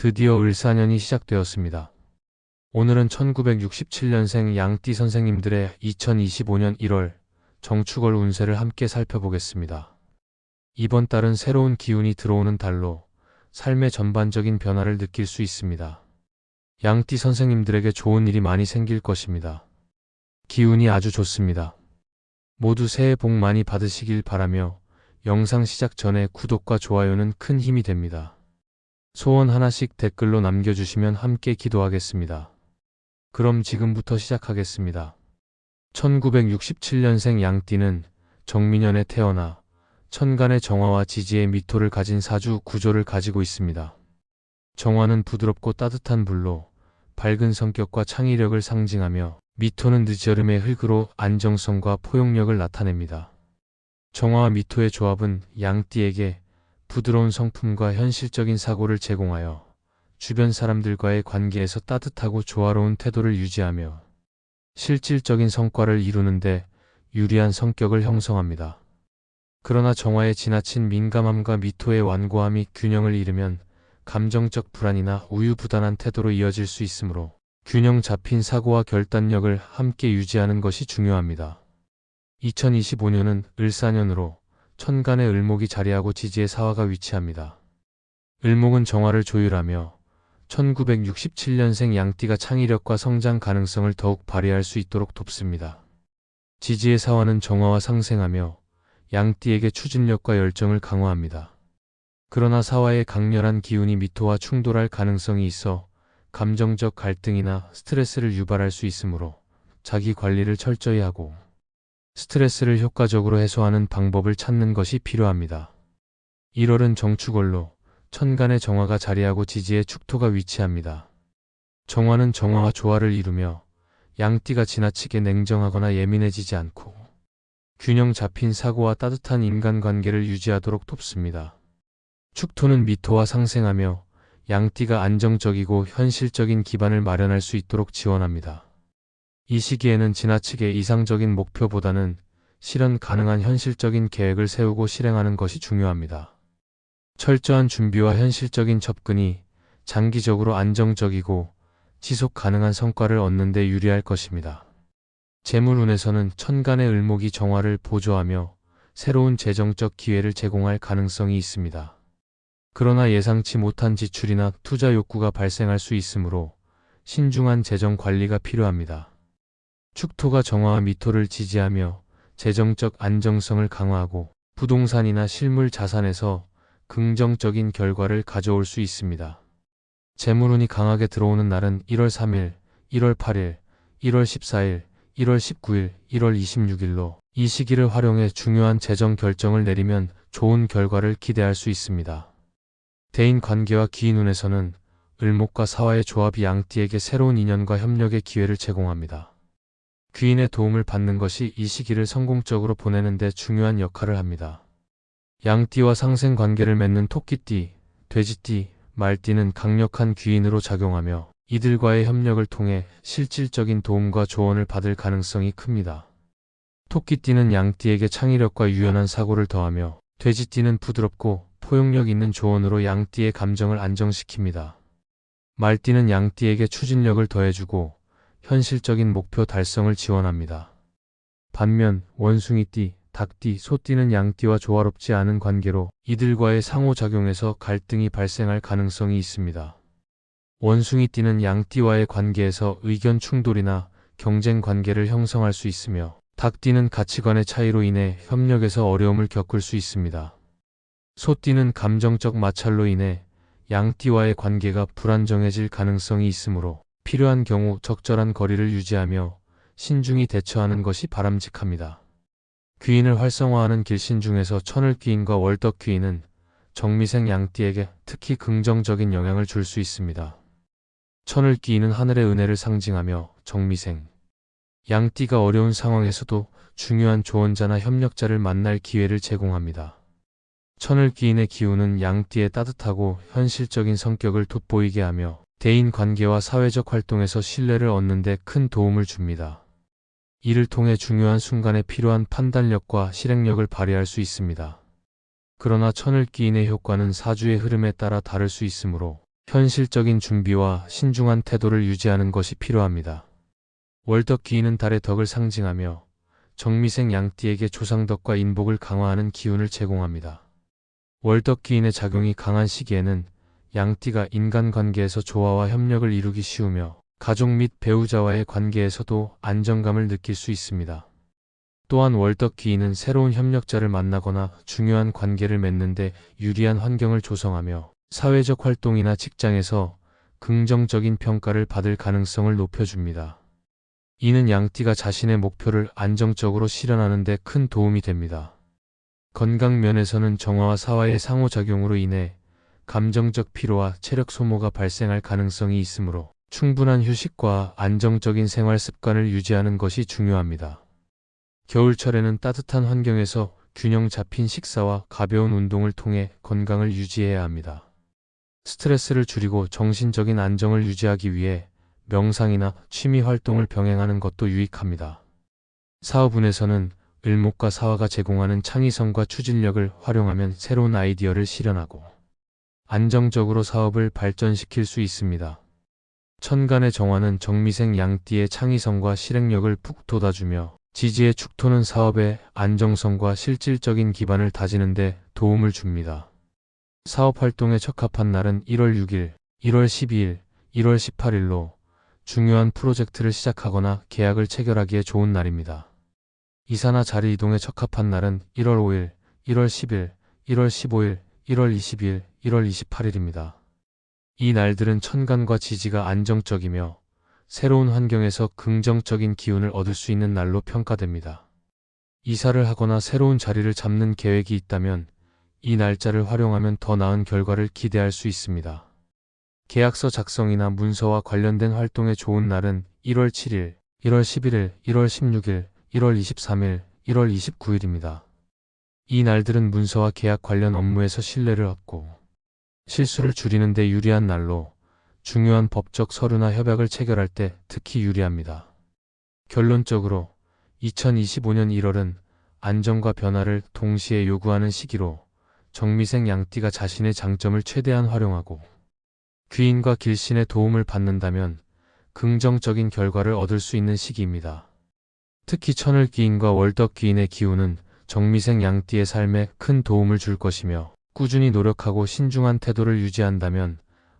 드디어 을사년이 시작되었습니다. 오늘은 1967년생 양띠 선생님들의 2025년 1월 정축월 운세를 함께 살펴보겠습니다. 이번 달은 새로운 기운이 들어오는 달로 삶의 전반적인 변화를 느낄 수 있습니다. 양띠 선생님들에게 좋은 일이 많이 생길 것입니다. 기운이 아주 좋습니다. 모두 새해 복 많이 받으시길 바라며 영상 시작 전에 구독과 좋아요는 큰 힘이 됩니다. 소원 하나씩 댓글로 남겨주시면 함께 기도하겠습니다. 그럼 지금부터 시작하겠습니다. 1967년생 양띠는 정민년에 태어나 천간의 정화와 지지의 미토를 가진 사주 구조를 가지고 있습니다. 정화는 부드럽고 따뜻한 불로 밝은 성격과 창의력을 상징하며 미토는 늦여름의 흙으로 안정성과 포용력을 나타냅니다. 정화와 미토의 조합은 양띠에게 부드러운 성품과 현실적인 사고를 제공하여 주변 사람들과의 관계에서 따뜻하고 조화로운 태도를 유지하며 실질적인 성과를 이루는데 유리한 성격을 형성합니다. 그러나 정화의 지나친 민감함과 미토의 완고함이 균형을 잃으면 감정적 불안이나 우유부단한 태도로 이어질 수 있으므로 균형 잡힌 사고와 결단력을 함께 유지하는 것이 중요합니다. 2025년은 을사년으로 천간의 을목이 자리하고 지지의 사화가 위치합니다. 을목은 정화를 조율하며 1967년생 양띠가 창의력과 성장 가능성을 더욱 발휘할 수 있도록 돕습니다. 지지의 사화는 정화와 상생하며 양띠에게 추진력과 열정을 강화합니다. 그러나 사화의 강렬한 기운이 미토와 충돌할 가능성이 있어 감정적 갈등이나 스트레스를 유발할 수 있으므로 자기 관리를 철저히 하고 스트레스를 효과적으로 해소하는 방법을 찾는 것이 필요합니다. 1월은 정축월로 천간의 정화가 자리하고 지지의 축토가 위치합니다. 정화는 정화와 조화를 이루며 양띠가 지나치게 냉정하거나 예민해지지 않고 균형 잡힌 사고와 따뜻한 인간관계를 유지하도록 돕습니다. 축토는 미토와 상생하며 양띠가 안정적이고 현실적인 기반을 마련할 수 있도록 지원합니다. 이 시기에는 지나치게 이상적인 목표보다는 실현 가능한 현실적인 계획을 세우고 실행하는 것이 중요합니다. 철저한 준비와 현실적인 접근이 장기적으로 안정적이고 지속 가능한 성과를 얻는 데 유리할 것입니다. 재물운에서는 천간의 을목이 정화를 보조하며 새로운 재정적 기회를 제공할 가능성이 있습니다. 그러나 예상치 못한 지출이나 투자 욕구가 발생할 수 있으므로 신중한 재정 관리가 필요합니다. 축토가 정화와 미토를 지지하며 재정적 안정성을 강화하고 부동산이나 실물 자산에서 긍정적인 결과를 가져올 수 있습니다. 재물운이 강하게 들어오는 날은 1월 3일, 1월 8일, 1월 14일, 1월 19일, 1월 26일로 이 시기를 활용해 중요한 재정 결정을 내리면 좋은 결과를 기대할 수 있습니다. 대인 관계와 기인운에서는 을목과 사화의 조합이 양띠에게 새로운 인연과 협력의 기회를 제공합니다. 귀인의 도움을 받는 것이 이 시기를 성공적으로 보내는 데 중요한 역할을 합니다. 양띠와 상생 관계를 맺는 토끼띠, 돼지띠, 말띠는 강력한 귀인으로 작용하며 이들과의 협력을 통해 실질적인 도움과 조언을 받을 가능성이 큽니다. 토끼띠는 양띠에게 창의력과 유연한 사고를 더하며 돼지띠는 부드럽고 포용력 있는 조언으로 양띠의 감정을 안정시킵니다. 말띠는 양띠에게 추진력을 더해주고 현실적인 목표 달성을 지원합니다. 반면 원숭이띠, 닭띠, 소띠는 양띠와 조화롭지 않은 관계로 이들과의 상호작용에서 갈등이 발생할 가능성이 있습니다. 원숭이띠는 양띠와의 관계에서 의견 충돌이나 경쟁 관계를 형성할 수 있으며 닭띠는 가치관의 차이로 인해 협력에서 어려움을 겪을 수 있습니다. 소띠는 감정적 마찰로 인해 양띠와의 관계가 불안정해질 가능성이 있으므로 필요한 경우 적절한 거리를 유지하며 신중히 대처하는 것이 바람직합니다. 귀인을 활성화하는 길신 중에서 천을 귀인과 월덕 귀인은 정미생 양띠에게 특히 긍정적인 영향을 줄 수 있습니다. 천을귀인은 하늘의 은혜를 상징하며 정미생, 양띠가 어려운 상황에서도 중요한 조언자나 협력자를 만날 기회를 제공합니다. 천을귀인의 기운은 양띠의 따뜻하고 현실적인 성격을 돋보이게 하며 대인 관계와 사회적 활동에서 신뢰를 얻는 데 큰 도움을 줍니다. 이를 통해 중요한 순간에 필요한 판단력과 실행력을 발휘할 수 있습니다. 그러나 천을기인의 효과는 사주의 흐름에 따라 다를 수 있으므로 현실적인 준비와 신중한 태도를 유지하는 것이 필요합니다. 월덕 기인은 달의 덕을 상징하며 정미생 양띠에게 조상덕과 인복을 강화하는 기운을 제공합니다. 월덕 기인의 작용이 강한 시기에는 양띠가 인간관계에서 조화와 협력을 이루기 쉬우며 가족 및 배우자와의 관계에서도 안정감을 느낄 수 있습니다. 또한 월덕 기인은 새로운 협력자를 만나거나 중요한 관계를 맺는데 유리한 환경을 조성하며 사회적 활동이나 직장에서 긍정적인 평가를 받을 가능성을 높여줍니다. 이는 양띠가 자신의 목표를 안정적으로 실현하는 데 큰 도움이 됩니다. 건강 면에서는 정화와 사화의 상호작용으로 인해 감정적 피로와 체력 소모가 발생할 가능성이 있으므로 충분한 휴식과 안정적인 생활 습관을 유지하는 것이 중요합니다. 겨울철에는 따뜻한 환경에서 균형 잡힌 식사와 가벼운 운동을 통해 건강을 유지해야 합니다. 스트레스를 줄이고 정신적인 안정을 유지하기 위해 명상이나 취미 활동을 병행하는 것도 유익합니다. 사업운에서는 을목과 사화가 제공하는 창의성과 추진력을 활용하면 새로운 아이디어를 실현하고 안정적으로 사업을 발전시킬 수 있습니다. 천간의 정화는 정미생 양띠의 창의성과 실행력을 푹 돋아주며 지지의 축토는 사업의 안정성과 실질적인 기반을 다지는 데 도움을 줍니다. 사업 활동에 적합한 날은 1월 6일, 1월 12일, 1월 18일로 중요한 프로젝트를 시작하거나 계약을 체결하기에 좋은 날입니다. 이사나 자리 이동에 적합한 날은 1월 5일, 1월 10일, 1월 15일, 1월 20일, 1월 28일입니다. 이 날들은 천간과 지지가 안정적이며 새로운 환경에서 긍정적인 기운을 얻을 수 있는 날로 평가됩니다. 이사를 하거나 새로운 자리를 잡는 계획이 있다면 이 날짜를 활용하면 더 나은 결과를 기대할 수 있습니다. 계약서 작성이나 문서와 관련된 활동에 좋은 날은 1월 7일, 1월 11일, 1월 16일, 1월 23일, 1월 29일입니다. 이 날들은 문서와 계약 관련 업무에서 신뢰를 얻고 실수를 줄이는 데 유리한 날로 중요한 법적 서류나 협약을 체결할 때 특히 유리합니다. 결론적으로 2025년 1월은 안정과 변화를 동시에 요구하는 시기로 정미생 양띠가 자신의 장점을 최대한 활용하고 귀인과 길신의 도움을 받는다면 긍정적인 결과를 얻을 수 있는 시기입니다. 특히 천을기인과 월덕기인의 기운은 정미생 양띠의 삶에 큰 도움을 줄 것이며 꾸준히 노력하고 신중한 태도를 유지한다면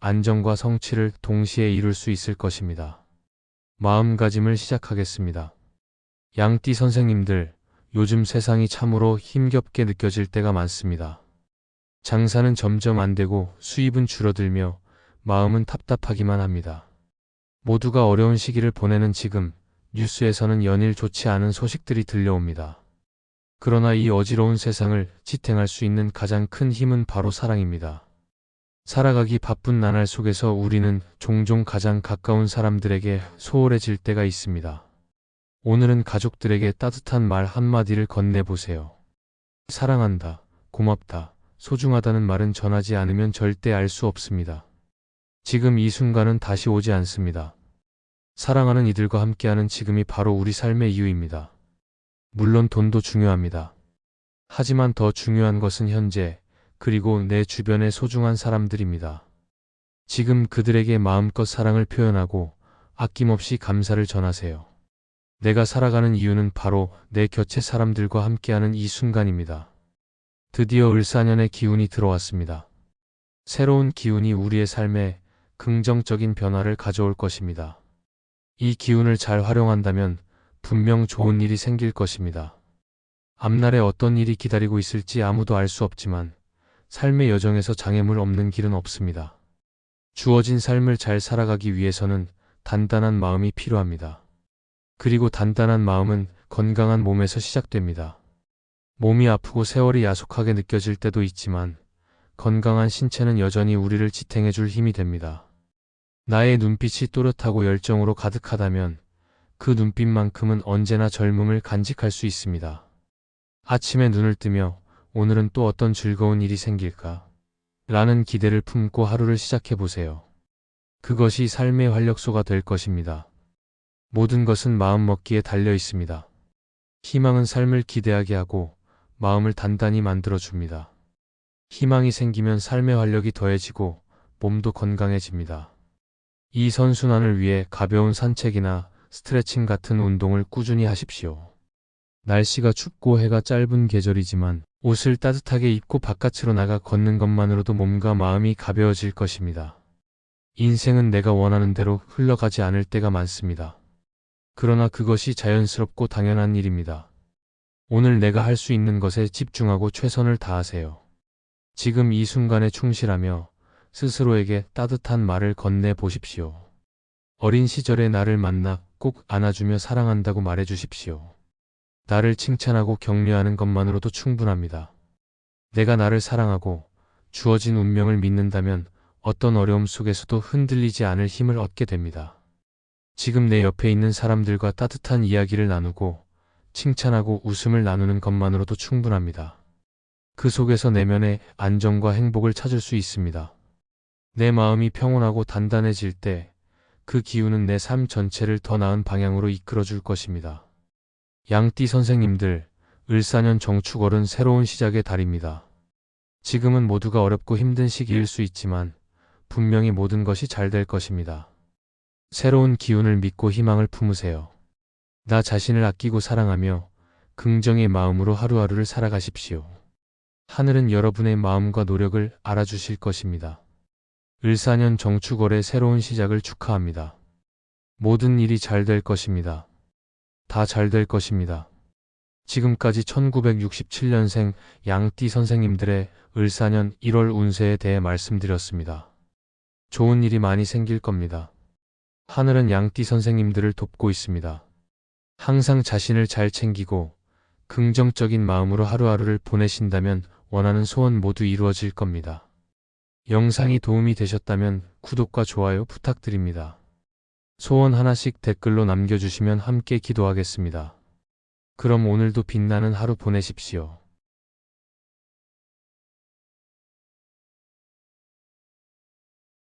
안정과 성취를 동시에 이룰 수 있을 것입니다. 마음가짐을 시작하겠습니다. 양띠 선생님들, 요즘 세상이 참으로 힘겹게 느껴질 때가 많습니다. 장사는 점점 안 되고 수입은 줄어들며 마음은 답답하기만 합니다. 모두가 어려운 시기를 보내는 지금 뉴스에서는 연일 좋지 않은 소식들이 들려옵니다. 그러나 이 어지러운 세상을 지탱할 수 있는 가장 큰 힘은 바로 사랑입니다. 살아가기 바쁜 나날 속에서 우리는 종종 가장 가까운 사람들에게 소홀해질 때가 있습니다. 오늘은 가족들에게 따뜻한 말 한마디를 건네보세요. 사랑한다, 고맙다, 소중하다는 말은 전하지 않으면 절대 알 수 없습니다. 지금 이 순간은 다시 오지 않습니다. 사랑하는 이들과 함께하는 지금이 바로 우리 삶의 이유입니다. 물론 돈도 중요합니다. 하지만 더 중요한 것은 현재, 그리고 내 주변의 소중한 사람들입니다. 지금 그들에게 마음껏 사랑을 표현하고 아낌없이 감사를 전하세요. 내가 살아가는 이유는 바로 내 곁의 사람들과 함께하는 이 순간입니다. 드디어 을사년의 기운이 들어왔습니다. 새로운 기운이 우리의 삶에 긍정적인 변화를 가져올 것입니다. 이 기운을 잘 활용한다면 분명 좋은 일이 생길 것입니다. 앞날에 어떤 일이 기다리고 있을지 아무도 알 수 없지만 삶의 여정에서 장애물 없는 길은 없습니다. 주어진 삶을 잘 살아가기 위해서는 단단한 마음이 필요합니다. 그리고 단단한 마음은 건강한 몸에서 시작됩니다. 몸이 아프고 세월이 야속하게 느껴질 때도 있지만 건강한 신체는 여전히 우리를 지탱해 줄 힘이 됩니다. 나의 눈빛이 또렷하고 열정으로 가득하다면 그 눈빛만큼은 언제나 젊음을 간직할 수 있습니다. 아침에 눈을 뜨며 오늘은 또 어떤 즐거운 일이 생길까? 라는 기대를 품고 하루를 시작해 보세요. 그것이 삶의 활력소가 될 것입니다. 모든 것은 마음먹기에 달려 있습니다. 희망은 삶을 기대하게 하고 마음을 단단히 만들어 줍니다. 희망이 생기면 삶의 활력이 더해지고 몸도 건강해집니다. 이 선순환을 위해 가벼운 산책이나 스트레칭 같은 운동을 꾸준히 하십시오. 날씨가 춥고 해가 짧은 계절이지만 옷을 따뜻하게 입고 바깥으로 나가 걷는 것만으로도 몸과 마음이 가벼워질 것입니다. 인생은 내가 원하는 대로 흘러가지 않을 때가 많습니다. 그러나 그것이 자연스럽고 당연한 일입니다. 오늘 내가 할 수 있는 것에 집중하고 최선을 다하세요. 지금 이 순간에 충실하며 스스로에게 따뜻한 말을 건네 보십시오. 어린 시절의 나를 만나 꼭 안아주며 사랑한다고 말해 주십시오. 나를 칭찬하고 격려하는 것만으로도 충분합니다. 내가 나를 사랑하고 주어진 운명을 믿는다면 어떤 어려움 속에서도 흔들리지 않을 힘을 얻게 됩니다. 지금 내 옆에 있는 사람들과 따뜻한 이야기를 나누고 칭찬하고 웃음을 나누는 것만으로도 충분합니다. 그 속에서 내면의 안정과 행복을 찾을 수 있습니다. 내 마음이 평온하고 단단해질 때 그 기운은 내 삶 전체를 더 나은 방향으로 이끌어 줄 것입니다. 양띠 선생님들, 을사년 정축월은 새로운 시작의 달입니다. 지금은 모두가 어렵고 힘든 시기일 수 있지만 분명히 모든 것이 잘 될 것입니다. 새로운 기운을 믿고 희망을 품으세요. 나 자신을 아끼고 사랑하며 긍정의 마음으로 하루하루를 살아가십시오. 하늘은 여러분의 마음과 노력을 알아주실 것입니다. 을사년 정축월의 새로운 시작을 축하합니다. 모든 일이 잘 될 것입니다. 다 잘 될 것입니다. 지금까지 1967년생 양띠 선생님들의 을사년 1월 운세에 대해 말씀드렸습니다. 좋은 일이 많이 생길 겁니다. 하늘은 양띠 선생님들을 돕고 있습니다. 항상 자신을 잘 챙기고 긍정적인 마음으로 하루하루를 보내신다면 원하는 소원 모두 이루어질 겁니다. 영상이 도움이 되셨다면 구독과 좋아요 부탁드립니다. 소원 하나씩 댓글로 남겨주시면 함께 기도하겠습니다. 그럼 오늘도 빛나는 하루 보내십시오.